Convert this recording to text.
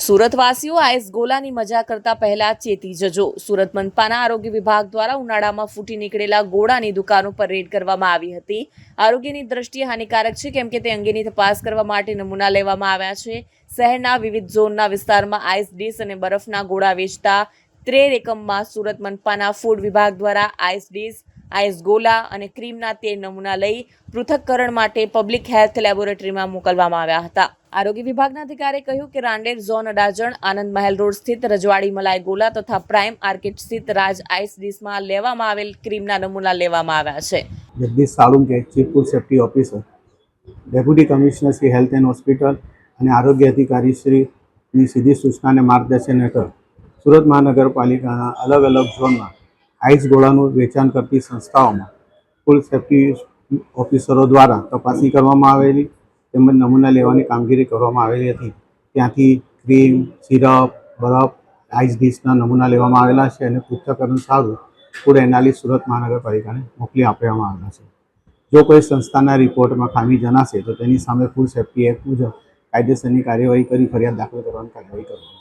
સુરતવાસીઓ ice ગોલાની મજા કરતા પહેલા ચેતી જજો. સુરત મનપાના આરોગ્ય વિભાગ દ્વારા ઉનાળામાં ફૂટી નીકળેલા ગોળાની દુકાનો પર રેડ કરવામાં આવી હતી. આરોગ્યની દ્રષ્ટિએ હાનિકારક છે, કેમ કે તે અંગેની તપાસ કરવા માટે નમૂના લેવામાં આવ્યા છે. શહેરના વિવિધ ઝોનના વિસ્તારમાં આઈસ ડીશ અને બરફના ગોળા વેચતા ત્રેર એકમમાં સુરત મનપાના ફૂડ વિભાગ દ્વારા આઈસ ડીશ, આઈસ ગોલા અને ક્રીમના તેર નમૂના લઈ પૃથક્કરણ માટે પબ્લિક હેલ્થ લેબોરેટરીમાં મોકલવામાં આવ્યા હતા. આરોગ્ય વિભાગના અધિકારીએ કહ્યું કે રાંડેર ઝોન અડાજણ આનંદ મહેલ રોડ સ્થિત રજવાડી મલાઈ ગોલા તથા પ્રાઇમ આર્કેટ સ્થિત રાજ આઈસ ડીશમાં લેવામાં આવેલ ક્રીમના નમૂના લેવામાં આવ્યા છે. Jagdish Salunke chief food safety officer deputy commissioner Shri health and hospital અને આરોગ્ય અધિકારી શ્રીની સીધી સૂચનાને માર્ગદર્શન હેઠળ સુરત મહાનગરપાલિકાના અલગ અલગ ઝોનમાં આઈસ ગોળાનું વેચાણ કરતી સંસ્થાઓમાં ફૂડ સેફ્ટી ઓફિસરો દ્વારા તપાસણી કરવામાં આવેલી તેમજ નમૂના લેવાની કામગીરી કરવામાં આવેલી હતી. ત્યાંથી ક્રીમ, સિરપ, બરફ, આઈસ ડીશના નમૂના લેવામાં આવેલા છે અને પૃથ્થકરણ સારું ફૂડ એનાલિસ સુરત મહાનગરપાલિકાને મોકલી આપવામાં આવેલા છે. જો કોઈ સંસ્થાના રિપોર્ટમાં ખામી જણાશે તો તેની સામે ફૂડ સેફ્ટી એક્ટ મુજબ કાયદેસરની કાર્યવાહી કરી ફરિયાદ દાખલ કરવાની કાર્યવાહી આવશે